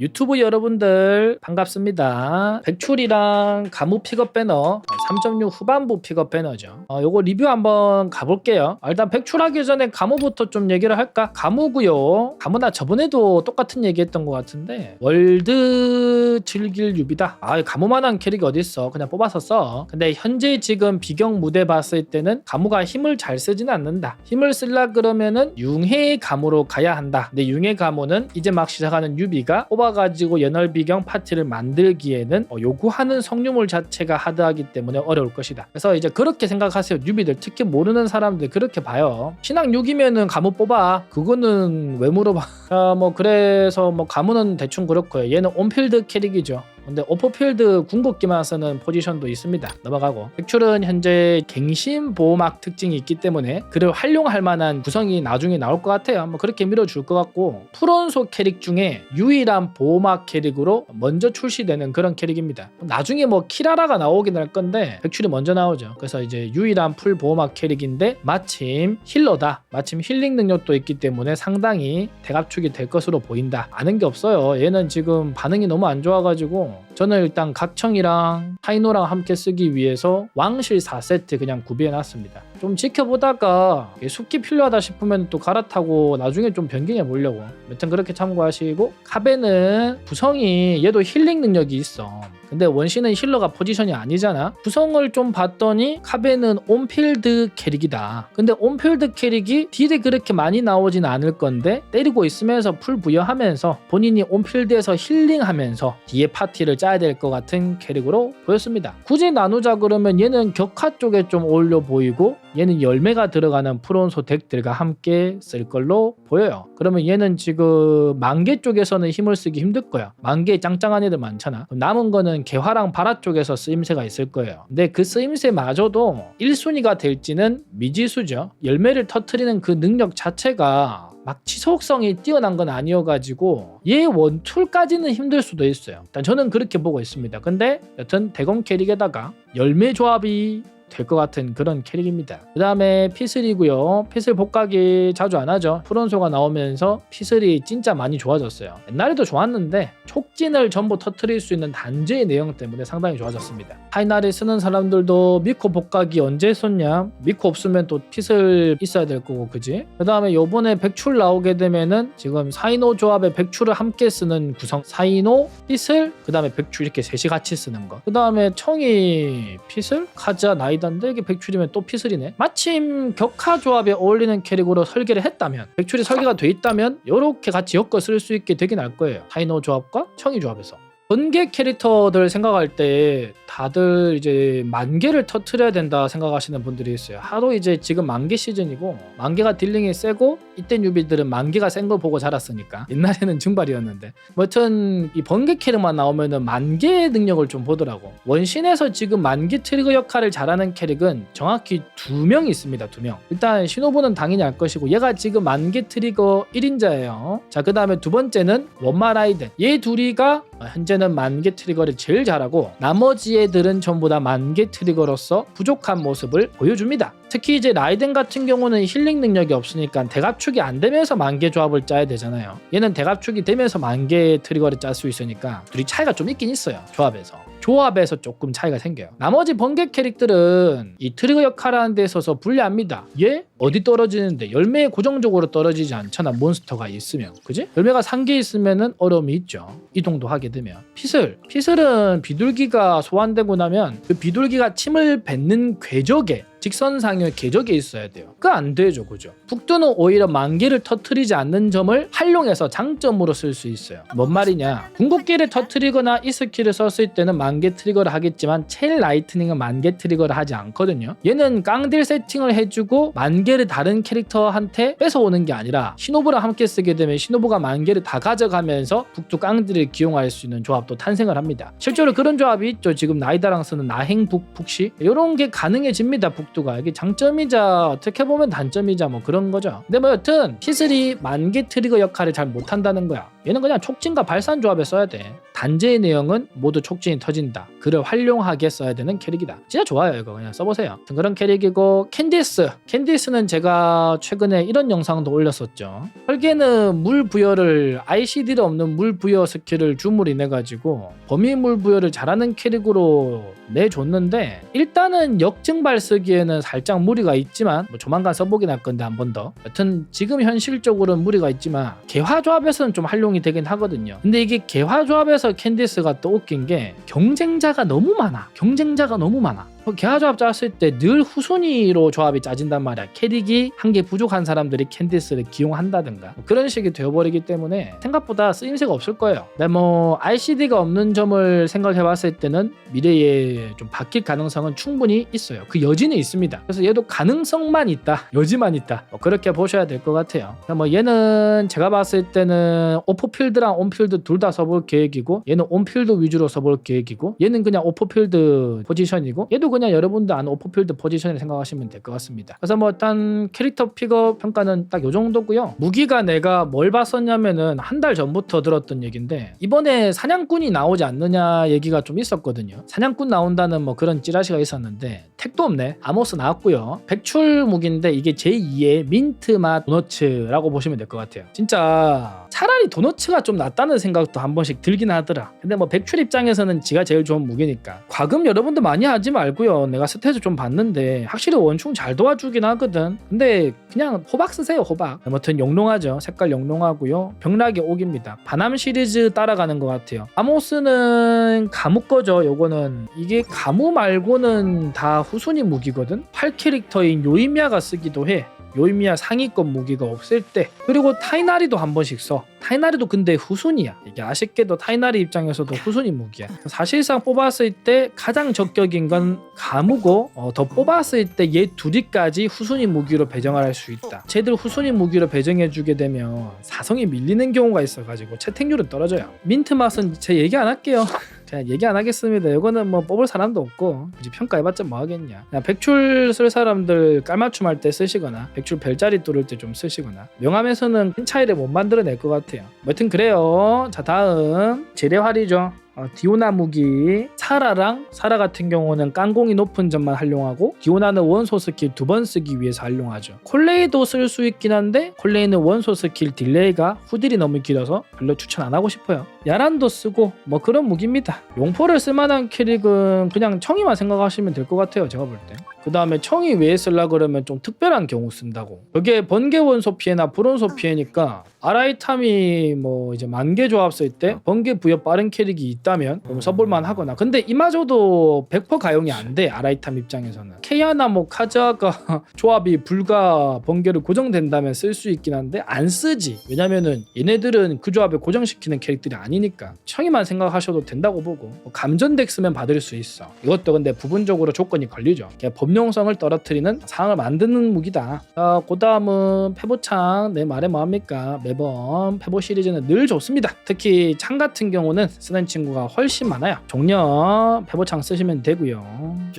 유튜브 여러분들 반갑습니다. 백출이랑 가무 픽업 배너 3.6 후반부 픽업 배너죠. 어, 요거 리뷰 한번 가볼게요. 아, 일단 백출하기 전에 가무부터 좀 얘기를 할까? 가무고요. 가무나 저번에도 똑같은 얘기했던 것 같은데 월드 즐길 유비다. 아 가무만한 캐릭이 어딨어? 그냥 뽑아서 써. 근데 현재 지금 비경 무대 봤을 때는 가무가 힘을 잘 쓰지는 않는다. 힘을 쓸라 그러면은 융해 가무로 가야 한다. 근데 융해 가무는 이제 막 시작하는 유비가 뽑아가지고 연월 비경 파티를 만들기에는 어, 요구하는 성유물 자체가 하드하기 때문에 어려울 것이다. 그래서 이제 그렇게 생각하세요. 유비들 특히 모르는 사람들 그렇게 봐요. 신앙 6이면은 가무 뽑아. 그거는 왜 물어봐? 자, 뭐 그래서 뭐 가무는 대충 그렇고요. 얘는 온필드 캐릭이죠. 근데 오퍼필드 궁극기만 쓰는 포지션도 있습니다. 넘어가고 백출은 현재 갱신 보호막 특징이 있기 때문에 그를 활용할 만한 구성이 나중에 나올 것 같아요. 뭐 그렇게 밀어줄 것 같고 프론소 캐릭 중에 유일한 보호막 캐릭으로 먼저 출시되는 그런 캐릭입니다. 나중에 뭐 키라라가 나오긴 할 건데 백출이 먼저 나오죠. 그래서 이제 유일한 풀 보호막 캐릭인데 마침 힐러다. 마침 힐링 능력도 있기 때문에 상당히 대갑축이 될 것으로 보인다. 아는 게 없어요. 얘는 지금 반응이 너무 안 좋아가지고 저는 일단 각청이랑 타이노랑 함께 쓰기 위해서 왕실 4세트 그냥 구비해 놨습니다. 좀 지켜보다가 숙기 필요하다 싶으면 또 갈아타고 나중에 좀 변경해 보려고. 여튼 그렇게 참고하시고 카베는 구성이 얘도 힐링 능력이 있어. 근데 원신은 힐러가 포지션이 아니잖아. 구성을 좀 봤더니 카베는 온필드 캐릭이다. 근데 온필드 캐릭이 딜이 그렇게 많이 나오진 않을 건데 때리고 있으면서 풀 부여하면서 본인이 온필드에서 힐링하면서 뒤에 파티를 짜야 될 것 같은 캐릭으로 보였습니다. 굳이 나누자 그러면 얘는 격화 쪽에 좀 어울려 보이고 얘는 열매가 들어가는 프론소 덱들과 함께 쓸 걸로 보여요. 그러면 얘는 지금 만개 쪽에서는 힘을 쓰기 힘들 거야. 만개 짱짱한 애들 많잖아. 남은 거는 개화랑 바라 쪽에서 쓰임새가 있을 거예요. 근데 그 쓰임새마저도 1순위가 될지는 미지수죠. 열매를 터트리는 그 능력 자체가 막 지속성이 뛰어난 건 아니어가지고 얘 원툴까지는 힘들 수도 있어요. 일단 저는 그렇게 보고 있습니다. 근데 여튼 대검 캐릭에다가 열매 조합이 될 것 같은 그런 캐릭입니다. 그 다음에 피슬이고요. 피슬 복각이 자주 안 하죠. 프론소가 나오면서 피슬이 진짜 많이 좋아졌어요. 옛날에도 좋았는데 촉진을 전부 터트릴 수 있는 단죄의 내용 때문에 상당히 좋아졌습니다. 하이나를 쓰는 사람들도 미코 복각이 언제 썼냐? 미코 없으면 또 피슬 있어야 될 거고 그지? 그 다음에 요번에 백출 나오게 되면은 지금 사이노 조합에 백출을 함께 쓰는 구성 사이노, 피슬, 그 다음에 백출 이렇게 셋이 같이 쓰는 거. 그 다음에 청이 피슬, 카자, 나이 단데 이게 백출이면 또 피슬이네. 마침 격화 조합에 어울리는 캐릭으로 설계를 했다면 백출이 설계가 돼 있다면 이렇게 같이 엮어 쓸 수 있게 되긴 할 거예요. 사이노 조합과 청이 조합에서. 번개 캐릭터들 생각할 때 다들 이제 만개를 터트려야 된다 생각하시는 분들이 있어요. 하도 이제 지금 만개 시즌이고 만개가 딜링이 세고 이때 뉴비들은 만개가 센거 보고 자랐으니까 옛날에는 증발이었는데 뭐 여튼 이 번개 캐릭만 나오면은 만개 능력을 좀 보더라고. 원신에서 지금 만개 트리거 역할을 잘하는 캐릭은 정확히 두명 있습니다. 두 명. 일단 신호부는 당연히 알 것이고 얘가 지금 만개 트리거 1인자예요. 자 그 다음에 두 번째는 원마 라이든. 얘 둘이가 현재는 만개 트리거를 제일 잘하고 나머지 애들은 전부 다 만개 트리거로서 부족한 모습을 보여줍니다. 특히 이제 라이덴 같은 경우는 힐링 능력이 없으니까 대갑축이 안 되면서 만개 조합을 짜야 되잖아요. 얘는 대갑축이 되면서 만개 트리거를 짤 수 있으니까 둘이 차이가 좀 있긴 있어요. 조합에서. 조합에서 조금 차이가 생겨요. 나머지 번개 캐릭들은 이 트리거 역할하는 데 있어서 불리합니다. 얘 어디 떨어지는데 열매에 고정적으로 떨어지지 않잖아 몬스터가 있으면 그지? 열매가 산 개 있으면은 어려움이 있죠. 이동도 하게 되면 피슬 피슬은 비둘기가 소환되고 나면 그 비둘기가 침을 뱉는 궤적에 직선상의 궤적에 있어야 돼요. 그 안 되죠, 그죠? 북두는 오히려 만개를 터트리지 않는 점을 활용해서 장점으로 쓸 수 있어요. 뭔 말이냐? 궁극기를 터트리거나 이 스킬을 썼을 때는 만개 트리거를 하겠지만 첼 라이트닝은 만개 트리거를 하지 않거든요. 얘는 깡딜 세팅을 해주고 만개를 다른 캐릭터한테 뺏어오는 게 아니라 신호부랑 함께 쓰게 되면 신호부가 만개를 다 가져가면서 북두 깡딜을 기용할 수 있는 조합도 탄생을 합니다. 실제로 그런 조합이 있죠. 지금 나이다랑 쓰는 나행 북 북시 이런 게 가능해집니다. 북 두가 이게 장점이자 어떻게 보면 단점이자 뭐 그런 거죠. 근데 뭐 여튼 피슬이 만개 트리거 역할을 잘 못한다는 거야. 얘는 그냥 촉진과 발산 조합에 써야 돼. 반제의 내용은 모두 촉진이 터진다. 글을 활용하게 써야 되는 캐릭이다. 진짜 좋아요 이거 그냥 써보세요. 그런 캐릭이고 캔디스. 캔디스는 제가 최근에 이런 영상도 올렸었죠. 설계는 물 부여를 ICD를 없는 물 부여 스킬을 줌을 인해 가지고 범위 물 부여를 잘하는 캐릭으로 내줬는데 일단은 역증 발 쓰기에 는 살짝 무리가 있지만 뭐 조만간 써보긴 할 건데 한 번 더. 여튼 지금 현실적으로는 무리가 있지만 개화 조합에서는 좀 활용이 되긴 하거든요. 근데 이게 개화 조합에서 캔디스가 또 웃긴 게 경쟁자가 너무 많아. 경쟁자가 너무 많아. 개화 조합 짰을 때 늘 후순위로 조합이 짜진단 말이야. 캐릭이 한 개 부족한 사람들이 캔디스를 기용한다든가 뭐 그런 식이 되어버리기 때문에 생각보다 쓰임새가 없을 거예요. 근데 뭐 RCD가 없는 점을 생각해봤을 때는 미래에 좀 바뀔 가능성은 충분히 있어요. 그 여지는 있습니다. 그래서 얘도 가능성만 있다, 여지만 있다. 뭐 그렇게 보셔야 될 것 같아요. 뭐 얘는 제가 봤을 때는 오프필드랑 온필드 둘 다 써볼 계획이고 얘는 온필드 위주로 써볼 계획이고 얘는 그냥 오프필드 포지션이고 얘도 그냥 여러분들 아는 오프필드 포지션을 생각하시면 될 것 같습니다. 그래서 뭐 일단 캐릭터 픽업 평가는 딱 요 정도고요. 무기가 내가 뭘 봤었냐면은 한 달 전부터 들었던 얘기인데 이번에 사냥꾼이 나오지 않느냐 얘기가 좀 있었거든요. 사냥꾼 나온다는 뭐 그런 찌라시가 있었는데 택도 없네. 아모스 나왔고요. 백출 무기인데 이게 제2의 민트 맛 도너츠라고 보시면 될 것 같아요. 진짜 차라리 도너츠가 좀 낫다는 생각도 한 번씩 들긴 하더라. 근데 뭐 백출 입장에서는 지가 제일 좋은 무기니까. 과금 여러분들 많이 하지 말고 요. 내가 스탯을 좀 봤는데 확실히 원충 잘 도와주긴 하거든. 근데 그냥 호박 쓰세요 호박. 아무튼 영롱하죠. 색깔 영롱하고요. 병락이 옥입니다. 바남 시리즈 따라가는 것 같아요. 아모스는 가무 거죠. 요거는 이게 가무 말고는 다 후순위 무기거든. 8 캐릭터인 요이미아가 쓰기도 해. 요이미아 상위권 무기가 없을 때 그리고 타이나리도 한 번씩 써. 타이나리도 근데 후순위야. 이게 아쉽게도 타이나리 입장에서도 후순위 무기야. 사실상 뽑았을 때 가장 적격인 건 가무고 어, 더 뽑았을 때 얘 둘이까지 후순위 무기로 배정을 할 수 있다. 쟤들 후순위 무기로 배정해 주게 되면 사성이 밀리는 경우가 있어가지고 채택률은 떨어져요. 민트 맛은 제 얘기 안 할게요 그냥 얘기 안 하겠습니다. 이거는 뭐 뽑을 사람도 없고 굳이 평가해봤자 뭐 하겠냐. 그냥 백출 쓸 사람들 깔맞춤 할 때 쓰시거나 백출 별자리 뚫을 때 좀 쓰시거나 명함에서는 큰 차이를 못 만들어낼 것 같아요. 뭐 여튼 그래요. 자 다음 재래활이죠. 어, 디오나 무기 사라랑 사라 같은 경우는 깡공이 높은 점만 활용하고 디오나는 원소 스킬 두 번 쓰기 위해서 활용하죠. 콜레이도 쓸 수 있긴 한데 콜레이는 원소 스킬 딜레이가 후딜이 너무 길어서 별로 추천 안 하고 싶어요. 야란도 쓰고 뭐 그런 무기입니다. 용포를 쓸만한 캐릭은 그냥 청이만 생각하시면 될 것 같아요 제가 볼 때 그 다음에 청이 왜 쓰려 그러면 좀 특별한 경우 쓴다고. 그게 번개 원소 피해나 불원소 피해니까 아라이탐이 뭐 이제 만개 조합 쓸 때 번개 부여 빠른 캐릭이 있다면 그럼 써볼만 하거나. 근데 이마저도 100% 가용이 안 돼 아라이탐 입장에서는. 케이아나 뭐 카자가 조합이 불가 번개로 고정된다면 쓸 수 있긴 한데 안 쓰지. 왜냐면은 얘네들은 그 조합에 고정시키는 캐릭들이 아니니까. 청이만 생각하셔도 된다고 보고. 뭐 감전덱 쓰면 받을 수 있어. 이것도 근데 부분적으로 조건이 걸리죠. 그냥 범용성을 떨어뜨리는 상황을 만드는 무기다. 자, 그 다음은 페보창. 내 말에 뭐합니까? 매번 페보 시리즈는 늘 좋습니다. 특히 창 같은 경우는 쓰는 친구가 훨씬 많아요. 종려 페보창 쓰시면 되고요.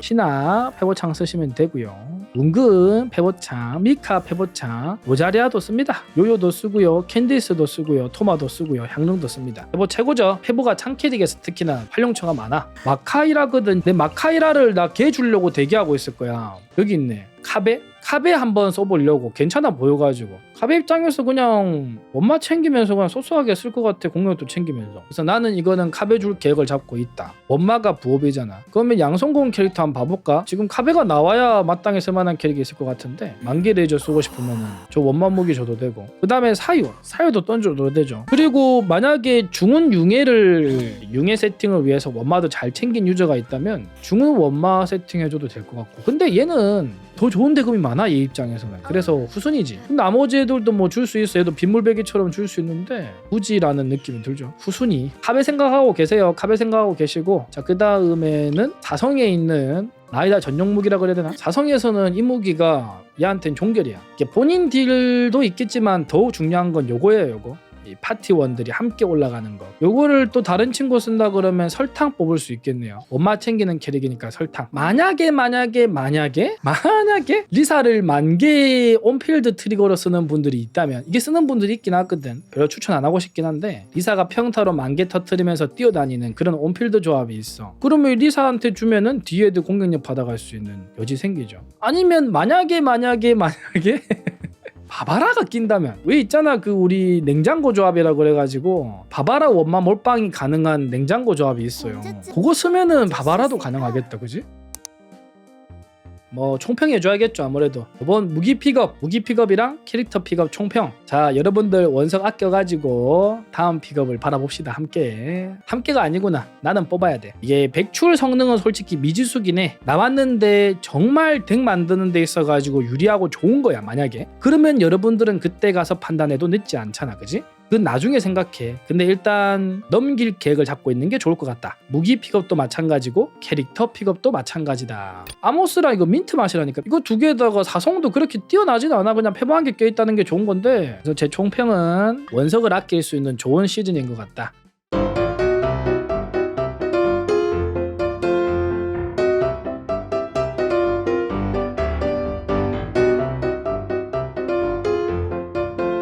신화 페보창 쓰시면 되고요 은근 페보창 미카 페보창 모자리아도 씁니다. 요요도 쓰고요 캔디스도 쓰고요 토마도 쓰고요 향릉도 씁니다. 페보 최고죠. 페보가 창 캐릭에서 특히나 활용처가 많아. 마카이라거든. 내 마카이라를 나 개 주려고 대기하고 있을 거야. 여기 있네. 카베 카베 한번 써보려고 괜찮아 보여가지고. 카베 입장에서 그냥 원마 챙기면서 그냥 소소하게 쓸 것 같아 공격도 챙기면서. 그래서 나는 이거는 카베 줄 계획을 잡고 있다. 원마가 부업이잖아. 그러면 양성공 캐릭터 한번 봐볼까? 지금 카베가 나와야 마땅히 쓸만한 캐릭이 있을 것 같은데 만개 레이저 쓰고 싶으면은 저 원마 무기 줘도 되고. 그 다음에 사유 사유도 던져도 되죠. 그리고 만약에 중운 융해를 융해 세팅을 위해서 원마도 잘 챙긴 유저가 있다면 중운 원마 세팅해줘도 될 것 같고. 근데 얘는 더 좋은 대금이 많아 얘 입장에서는. 그래서 후순이지. 근데 나머지 애들도 뭐 줄 수 있어. 얘도 빗물배기처럼 줄 수 있는데 굳이라는 느낌이 들죠. 후순위. 카베 생각하고 계세요. 카베 생각하고 계시고. 자 그 다음에는 사성에 있는 나이다 전용 무기라 그래야 되나? 사성에서는 이 무기가 얘한텐 종결이야. 이게 본인 딜도 있겠지만 더 중요한 건 요거예요, 요거. 이 파티원들이 함께 올라가는 거. 요거를 또 다른 친구 쓴다 그러면 설탕 뽑을 수 있겠네요. 엄마 챙기는 캐릭이니까 설탕. 만약에 만약에 만약에 만약에 리사를 만개 온필드 트리거로 쓰는 분들이 있다면 이게 쓰는 분들이 있긴 하거든. 별로 추천 안 하고 싶긴 한데 리사가 평타로 만개 터트리면서 뛰어다니는 그런 온필드 조합이 있어. 그러면 리사한테 주면은 뒤에도 공격력 받아갈 수 있는 여지 생기죠. 아니면 만약에 만약에 만약에 바바라가 낀다면 왜 있잖아 그 우리 냉장고 조합이라 그래가지고 바바라 원마 몰빵이 가능한 냉장고 조합이 있어요 그거 쓰면은 바바라도? 가능하겠다 그지? 뭐 총평해 줘야겠죠 아무래도. 이번 무기 픽업 무기 픽업이랑 캐릭터 픽업 총평. 자 여러분들 원석 아껴가지고 다음 픽업을 바라봅시다 함께. 함께가 아니구나. 나는 뽑아야 돼. 이게 백출 성능은 솔직히 미지수긴 해. 나왔는데 정말 덱 만드는 데 있어가지고 유리하고 좋은 거야 만약에. 그러면 여러분들은 그때 가서 판단해도 늦지 않잖아 그지? 그건 나중에 생각해. 근데 일단 넘길 계획을 잡고 있는 게 좋을 것 같다. 무기 픽업도 마찬가지고 캐릭터 픽업도 마찬가지다. 아모스랑 이거 민트 맛이라니까. 이거 두 개에다가 사성도 그렇게 뛰어나진 않아. 그냥 패보한 게 껴있다는 게 좋은 건데. 그래서 제 총평은 원석을 아낄 수 있는 좋은 시즌인 것 같다.